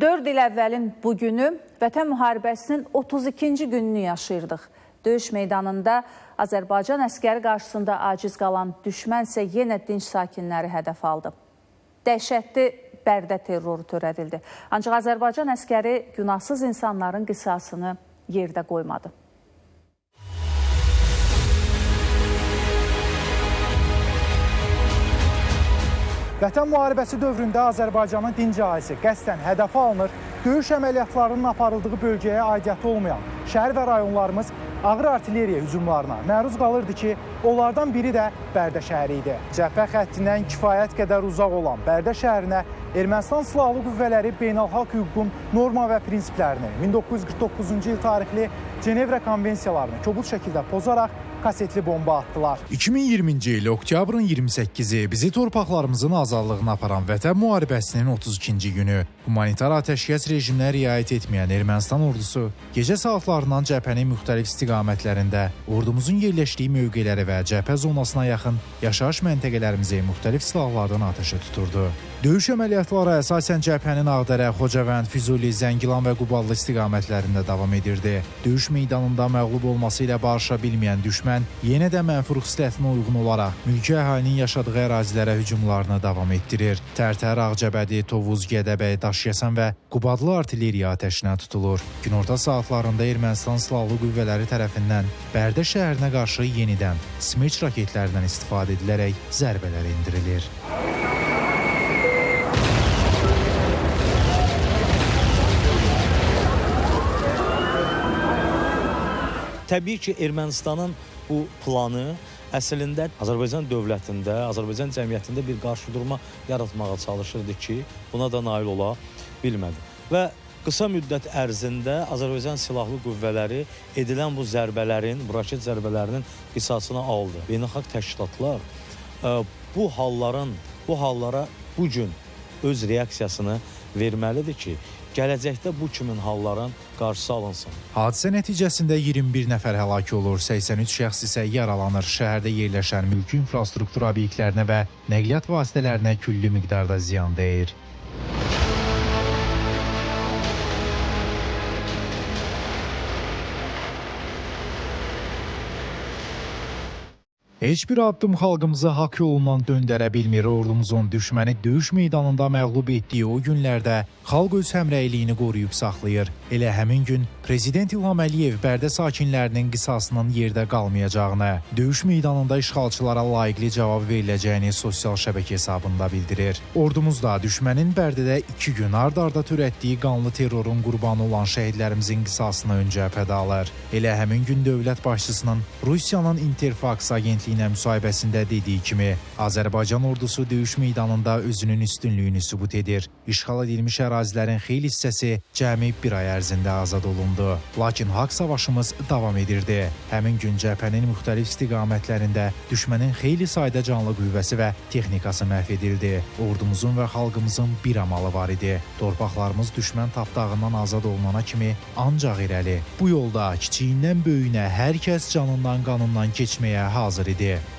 4 il əvvəlin bu günü Vətən müharibəsinin 32-ci gününü yaşayırdıq. Döyüş meydanında Azərbaycan əskəri qarşısında aciz qalan düşmən isə yenə dinç sakinləri hədəf aldı. Dəhşətli Bərdə terroru törədildi. Ancaq Azərbaycan əskəri günahsız insanların qisasını yerdə qoymadı. Vətən müharibəsi dövründə Azərbaycanın dinc əhalisi qəsdən hədəfə alınır. Döyüş əməliyyatlarının aparıldığı bölgəyə aidiyyəti olmayan şəhər və rayonlarımız ağır artilleriya hücumlarına məruz qalırdı ki, onlardan biri də Bərdə şəhəri idi. Cəbhə xəttindən kifayət qədər uzaq olan Bərdə şəhərinə Ermənistan Silahlı Qüvvələri beynəlxalq hüququn norma və prinsiplərini 1949-cu il tarixli Cenevra konvensiyalarını kobud şəkildə pozaraq kasetli bomba attılar. 2020-ci il oktyabrın 28-i bizi torpaqlarımızın azadlığına aparan Vətən müharibəsinin 32-ci günü humanitar atəşkəs rejiminə riayət etməyən Ermənistan ordusu gecə saatlarından cəbhənin müxtəlif istiqamətlərində ordumuzun yerləşdiyi mövqeləri və cəbhə zonasına yaxın yaşayış məntəqələrimizi müxtəlif silahlardan atəşə tuturdu. Döyüş əməliyyatları əsasən cəbhənin Ağdərə, Xocavənd, Füzuli, Zəngilan və Qubadlı istiqamətlərində davam edirdi. Döyüş meydanında məğlub olması ilə barışa bilməyən düşmən yenə də mənfur xislətinə uyğun olaraq mülki əhalinin yaşadığı ərazilərə hücumlarını davam etdirir. Tərtər, Ağcabədi, Tovuz, Gədəbəy, Daşyəsən və Qubadlı artilleriya atəşinə tutulur. Günorta saatlarında Ermənistan silahlı qüvvələri tərəfindən Bərdə şəhərinə qarşı yenidən Smeç raketlərindən istifadə edilərək zərbələr endirilir. Təbii ki, Ermənistanın bu planı əslində Azərbaycan dövlətində, Azərbaycan cəmiyyətində bir qarşıdurma yaratmağa çalışırdı ki, buna da nail ola bilmədi. Və qısa müddət ərzində Azərbaycan Silahlı Qüvvələri edilən bu zərbələrin, bu raket zərbələrinin qisasını aldı. Beynəlxalq təşkilatlar ə, bu halların, bu hallara bu gün öz reaksiyasını verməlidir ki, gələcəkdə bu kimin halların qarşısı alınsın. Hadisə nəticəsində 21 nəfər həlak olur, 83 şəxs isə yaralanır. Şəhərdə yerləşən mülki infrastruktur obyektlərinə və nəqliyyat vasitələrinə külli miqdarda ziyan dəyir. Heç bir addım xalqımızı haqq yolundan döndərə bilmir. Ordumuzun düşməni döyüş meydanında məğlub etdiyi o günlərdə xalq öz həmrəyliyini qoruyub saxlayır. Elə həmin gün Prezident İlham Əliyev Bərdə sakinlərinin qisasının yerdə qalmayacağını, döyüş meydanında işğalçılara layiqli cavab veriləcəyini sosial şəbəkə hesabında bildirir. Ordumuz da düşmənin Bərdədə 2 gün ard-arda törətdiyi qanlı terrorun qurbanı olan şəhidlərimizin qisasını ön cəbhədə alır. Elə həmin gün dövlət başçısının Rusiyanın Interfax agentliyinə müsahibəsində dediyi kimi, Azərbaycan ordusu döyüş meydanında özünün üstünlüyünü sübut edir. İşğal edilmiş ərazilərin xeyli hissəsi cəmi bir ay ərzində azad olundu. Lakin haqq savaşımız davam edirdi. Həmin gün cəbhənin müxtəlif istiqamətlərində düşmənin xeyli sayda canlı qüvvəsi və texnikası məhv edildi. Ordumuzun və xalqımızın bir amalı var idi. Torpaqlarımız düşmən tapdağından azad olunana kimi ancaq irəli. Bu yolda kiçiyindən böyüyünə hər kəs canından qanından keçməyə hazır idi. There.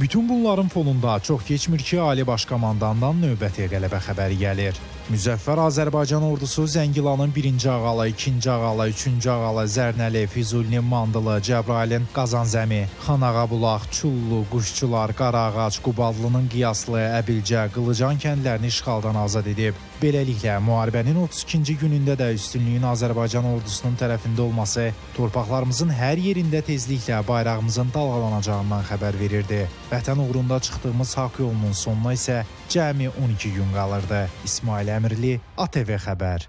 Bütün bunların fonunda çox keçmir ki, Ali Baş Komandandan növbəti qələbə xəbəri gəlir. Müzəffər Azərbaycan ordusu Zəngilanın 1-ci ağalı, 2-ci ağalı, 3-cü ağalı, Zərnəli, Füzulinin Mandılı, Cəbrailin Qazanzəmi, Xanağabulaq, Çullu, Quşçular, Qarağac, Qubadlının Qiyaslı, Əbilcə, Qılıcan kəndlərini işğaldan azad edib. Beləliklə, müharibənin 32-ci günündə də üstünlüyün Azərbaycan ordusunun tərəfində olması torpaqlarımızın hər yerində tezliklə bayrağımızın dalğalanacağından xəbər verirdi. Vətən uğrunda çıxdığımız haqq yolunun sonuna isə cəmi 12 gün qalırdı. İsmail Əmirli, ATV xəbər.